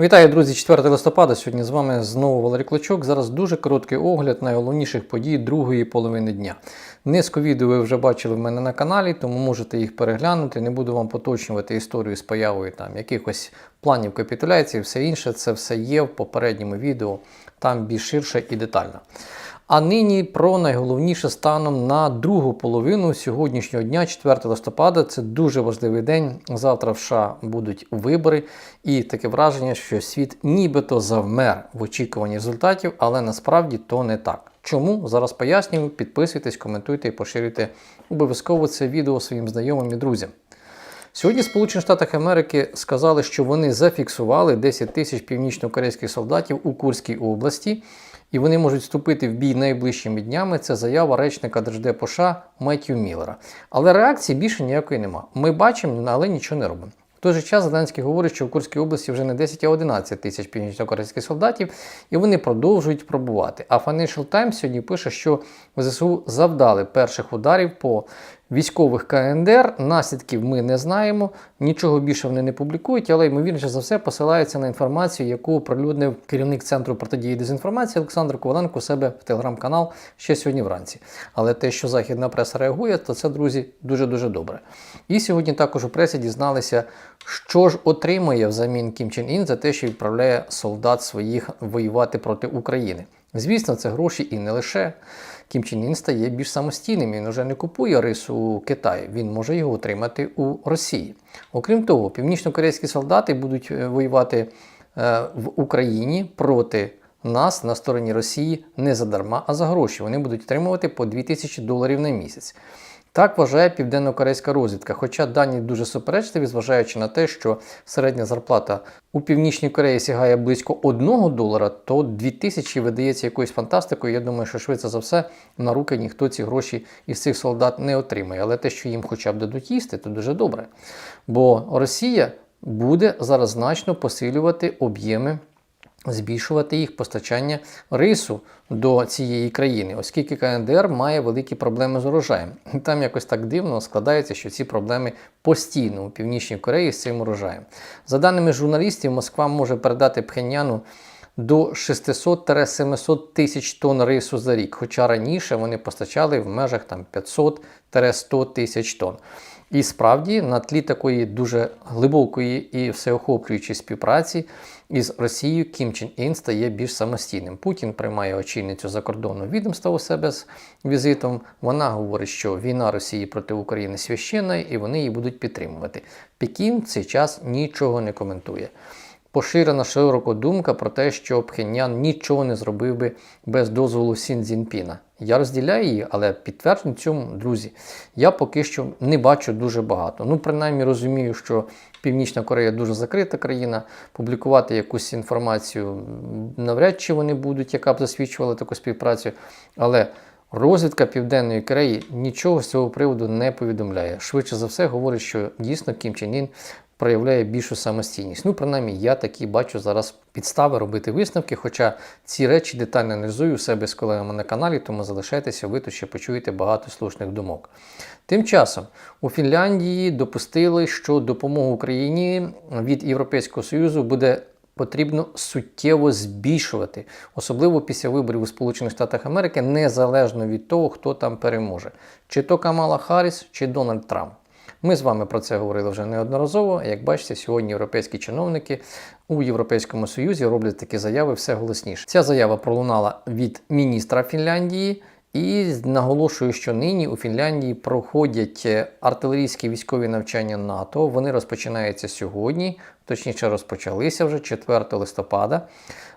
Вітаю, друзі! 4 листопада. Сьогодні з вами знову Валерій Клочок. Зараз дуже короткий огляд найголовніших подій другої половини дня. Низку відео ви вже бачили в мене на каналі, тому можете їх переглянути. Не буду вам поточнювати історію з появою там якихось планів капітуляції, все інше. Це все є в попередньому відео, там більш ширше і детально. А нині про найголовніше станом на другу половину сьогоднішнього дня, 4 листопада. Це дуже важливий день. Завтра в США будуть вибори, і таке враження, що світ нібито завмер в очікуванні результатів, але насправді то не так. Чому? Зараз пояснюю. Підписуйтесь, коментуйте і поширюйте обов'язково це відео своїм знайомим і друзям. Сьогодні Сполучені Штати Америки сказали, що вони зафіксували 10 тисяч північно-корейських солдатів у Курській області, і вони можуть вступити в бій найближчими днями. Це заява речника Держдепу США Меттью Міллера. Але реакції більше ніякої нема. Ми бачимо, але нічого не робимо. В той же час Зеленський говорить, що в Курській області вже не 10, а 11 тисяч північно-корейських солдатів, і вони продовжують пробувати. А Financial Times сьогодні пише, що ЗСУ завдали перших ударів по військових КНДР. Наслідків ми не знаємо, нічого більше вони не публікують, але ймовірніше за все посилаються на інформацію, яку оприлюднив керівник центру протидії дезінформації Олександр Коваленко у себе в телеграм-канал ще сьогодні вранці. Але те, що західна преса реагує, то це, друзі, дуже дуже добре. І сьогодні також у пресі дізналися, що ж отримує взамін Кім Чен Ін за те, що відправляє солдат своїх воювати проти України. Звісно, це гроші і не лише. Кім Чен Ін стає більш самостійним. Він вже не купує рису у Китаї, він може його отримати у Росії. Окрім того, північно-корейські солдати будуть е, воювати е, в Україні проти нас на стороні Росії не задарма, а за гроші. Вони будуть отримувати по 2000 доларів на місяць. Так вважає південно-корейська розвідка, хоча дані дуже суперечливі, зважаючи на те, що середня зарплата у Північній Кореї сягає близько 1 долара, то 2000 видається якоюсь фантастикою. Я думаю, що швидше за все на руки ніхто ці гроші із цих солдат не отримає. Але те, що їм хоча б дадуть їсти, то дуже добре. Бо Росія буде зараз значно посилювати об'єми збільшувати їх постачання рису до цієї країни, оскільки КНДР має великі проблеми з урожаєм. Там якось так дивно складається, що ці проблеми постійно у Північній Кореї з цим урожаєм. За даними журналістів, Москва може передати Пхеньяну до 600-700 тисяч тонн рису за рік, хоча раніше вони постачали в межах там 500-100 тисяч тонн. І справді на тлі такої дуже глибокої і всеохоплюючої співпраці із Росією Кім Чен Ін стає більш самостійним. Путін приймає очільницю закордонного відомства у себе з візитом. Вона говорить, що війна Росії проти України священна і вони її будуть підтримувати. Пекін в цей час нічого не коментує. Поширена широко думка про те, що Пхеньян нічого не зробив би без дозволу Сін Цзіньпіна. Я розділяю її, але підтверджень цьому, друзі, я поки що не бачу дуже багато. Ну, принаймні розумію, що Північна Корея дуже закрита країна. Публікувати якусь інформацію навряд чи вони будуть, яка б засвідчувала таку співпрацю. Але розвідка Південної Кореї нічого з цього приводу не повідомляє. Швидше за все, говорить, що дійсно Кім Чен Ін проявляє більшу самостійність. Ну, принаймні, я такі бачу зараз підстави робити висновки. Хоча ці речі детально аналізую у себе з колегами на каналі, тому залишайтеся, ви тут ще почуєте багато слушних думок. Тим часом у Фінляндії допустили, що допомогу Україні від Європейського Союзу буде. Потрібно суттєво збільшувати, особливо після виборів у Сполучених Штатах Америки, незалежно від того, хто там переможе, чи то Камала Харріс, чи Дональд Трамп. Ми з вами про це говорили вже неодноразово. Як бачите, сьогодні європейські чиновники у Європейському Союзі роблять такі заяви все голосніше. Ця заява пролунала від міністра Фінляндії. І наголошую, що нині у Фінляндії проходять артилерійські військові навчання НАТО. Вони розпочинаються сьогодні, точніше розпочалися вже 4 листопада.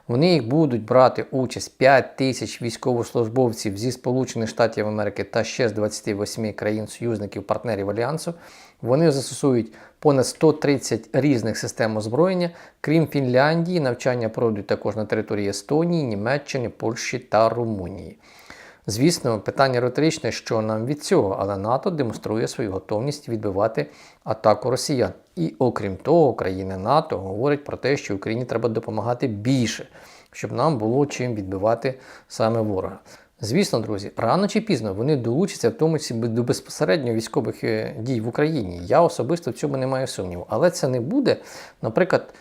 В них будуть брати участь 5 тисяч військовослужбовців зі Сполучених Штатів Америки та ще з 28 країн-союзників, партнерів Альянсу. Вони застосують понад 130 різних систем озброєння. Крім Фінляндії, навчання пройдуть також на території Естонії, Німеччини, Польщі та Румунії. Звісно, питання риторичне, що нам від цього, але НАТО демонструє свою готовність відбивати атаку росіян. І окрім того, країни НАТО говорять про те, що Україні треба допомагати більше, щоб нам було чим відбивати саме ворога. Звісно, друзі, рано чи пізно вони долучаться в тому числі до безпосередньо військових е, дій в Україні. Я особисто в цьому не маю сумніву. Але це не буде, наприклад,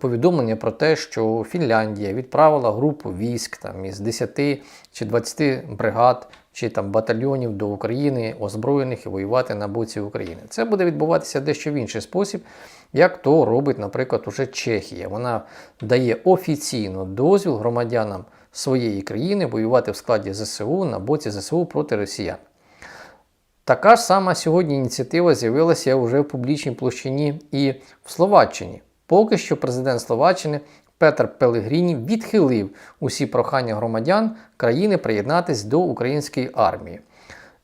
повідомлення про те, що Фінляндія відправила групу військ там із 10 чи 20 бригад чи там батальйонів до України, озброєних і воювати на боці України. Це буде відбуватися дещо в інший спосіб, як то робить, наприклад, уже Чехія. Вона дає офіційно дозвіл громадянам своєї країни воювати в складі ЗСУ на боці ЗСУ проти росіян. Така ж сама сьогодні ініціатива з'явилася вже в публічній площині і в Словаччині. Поки що президент Словаччини Петр Пелегріні відхилив усі прохання громадян країни приєднатись до української армії.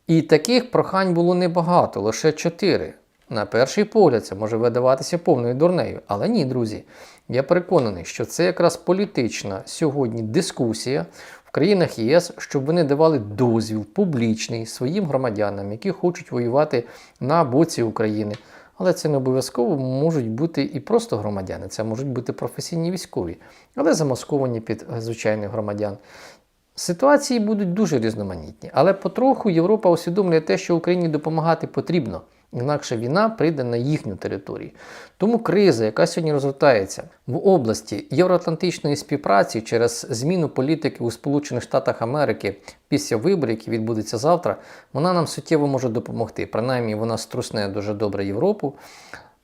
І таких прохань було небагато, лише чотири. На перший погляд, це може видаватися повною дурнею. Але ні, друзі. Я переконаний, що це якраз політична сьогодні дискусія в країнах ЄС, щоб вони давали дозвіл публічний своїм громадянам, які хочуть воювати на боці України. Але це не обов'язково можуть бути і просто громадяни, це можуть бути професійні військові, але замасковані під звичайних громадян. Ситуації будуть дуже різноманітні, але потроху Європа усвідомлює те, що Україні допомагати потрібно. Інакше війна прийде на їхню територію. Тому криза, яка сьогодні розгортається в області євроатлантичної співпраці через зміну політики у Сполучених Штатах Америки після виборів, які відбудуться завтра, вона нам суттєво може допомогти. Принаймні, вона струсне дуже добре Європу.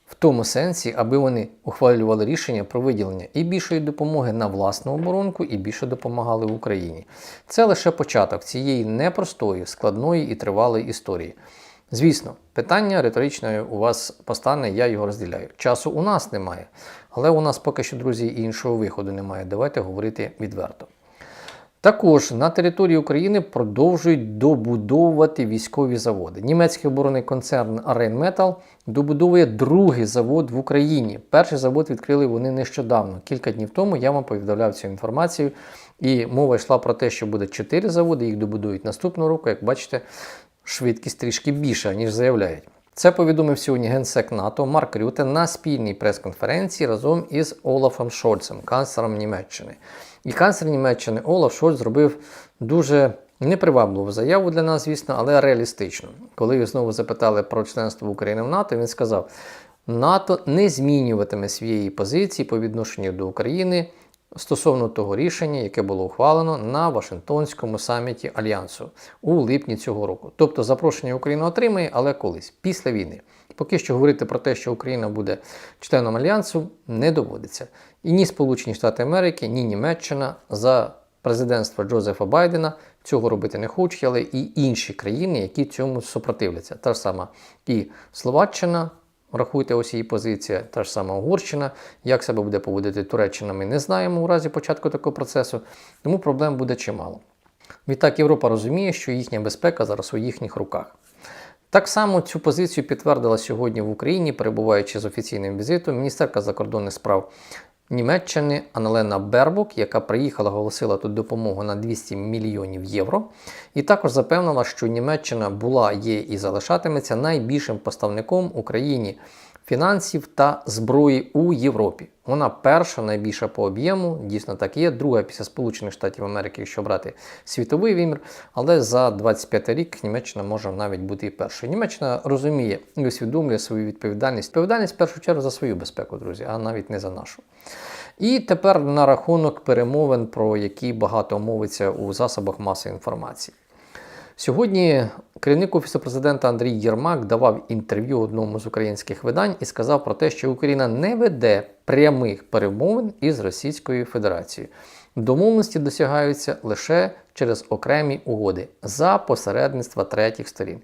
В тому сенсі, аби вони ухвалювали рішення про виділення і більшої допомоги на власну оборонку, і більше допомагали Україні. Це лише початок цієї непростої, складної і тривалої історії. Звісно, питання риторичне у вас постане, я його розділяю. Часу у нас немає, але у нас поки що, друзі, іншого виходу немає. Давайте говорити відверто. Також на території України продовжують добудовувати військові заводи. Німецький оборонний концерн Rheinmetall добудовує другий завод в Україні. Перший завод відкрили вони нещодавно. Кілька днів тому я вам повідомляв цю інформацію. І мова йшла про те, що буде 4 заводи, їх добудують наступного року. Як бачите, швидкість трішки більша, ніж заявляють. Це повідомив сьогодні генсек НАТО Марк Рюте на спільній прес-конференції разом із Олафом Шольцем, канцлером Німеччини. І канцлер Німеччини Олаф Шольц зробив дуже непривабливу заяву для нас, звісно, але реалістичну. Коли його знову запитали про членство України в НАТО, він сказав: НАТО не змінюватиме своєї позиції по відношенню до України стосовно того рішення, яке було ухвалено на Вашингтонському саміті Альянсу у липні цього року. Тобто запрошення Україна отримає, але колись, після війни. Поки що говорити про те, що Україна буде членом альянсу, не доводиться. І ні Сполучені Штати Америки, ні Німеччина за президентства Джозефа Байдена цього робити не хочуть, але і інші країни, які цьому супротивляться. Та ж сама і Словаччина, Рахуйте ось її позиція, та ж сама Угорщина. Як себе буде поводити Туреччина, ми не знаємо у разі початку такого процесу, тому проблем буде чимало. Відтак Європа розуміє, що їхня безпека зараз у їхніх руках. Так само цю позицію підтвердила сьогодні в Україні, перебуваючи з офіційним візитом, міністерка закордонних справ Німеччини Аналена Бербок, яка приїхала, оголосила тут допомогу на 200 мільйонів євро. І також запевнила, що Німеччина була, є і залишатиметься найбільшим поставником Україні фінансів та зброї у Європі. Вона перша, найбільша по об'єму, дійсно так є, друга після Сполучених Штатів Америки, якщо брати світовий вимір. Але за 25 рік Німеччина може навіть бути і першою. Німеччина розуміє і усвідомлює свою відповідальність. Відповідальність в першу чергу за свою безпеку, друзі, а навіть не за нашу. І тепер на рахунок перемовин, про які багато мовиться у засобах масової інформації. Сьогодні керівник офісу президента Андрій Єрмак давав інтерв'ю одному з українських видань і сказав про те, що Україна не веде прямих перемовин із Російською Федерацією. Домовленості досягаються лише через окремі угоди за посередництва третіх сторін.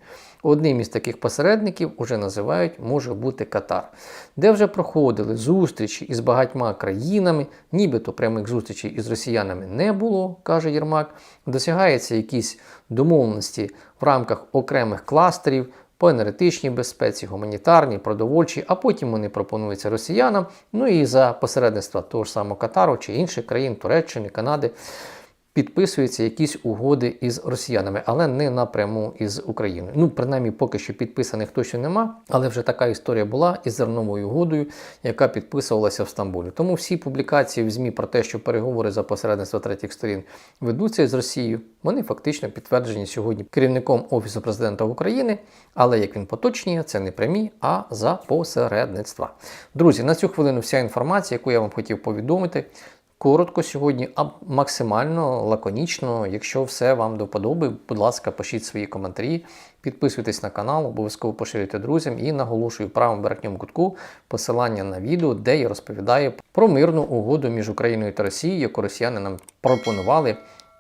Одним із таких посередників уже називають може бути Катар, де вже проходили зустрічі із багатьма країнами, нібито прямих зустрічей із росіянами не було, каже Єрмак. Досягаються якісь домовленості в рамках окремих кластерів. По енергетичній безпеці, гуманітарній, продовольчій, а потім вони пропонуються росіянам, ну і за посередництва того ж самого Катару чи інших країн, Туреччини, Канади, підписуються якісь угоди із росіянами, але не напряму із Україною. Ну, принаймні, поки що підписаних точно нема, але вже така історія була із зерновою угодою, яка підписувалася в Стамбулі. Тому всі публікації в ЗМІ про те, що переговори за посередництва третіх сторін ведуться з Росією, вони фактично підтверджені сьогодні керівником Офісу президента України. Але як він поточнює, це не прямі, а за посередництва. Друзі, на цю хвилину вся інформація, яку я вам хотів повідомити. Коротко сьогодні, а максимально лаконічно. Якщо все вам до вподоби, будь ласка, пишіть свої коментарі, підписуйтесь на канал, обов'язково поширюйте друзям і наголошую в правому верхньому кутку посилання на відео, де я розповідаю про мирну угоду між Україною та Росією, яку росіяни нам пропонували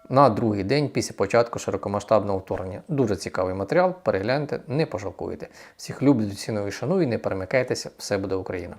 на другий день після початку широкомасштабного вторгнення. Дуже цікавий матеріал. Перегляньте, не пожалкуєте. Всіх люблю, ціную і шаную. Не перемикайтеся, все буде Україна.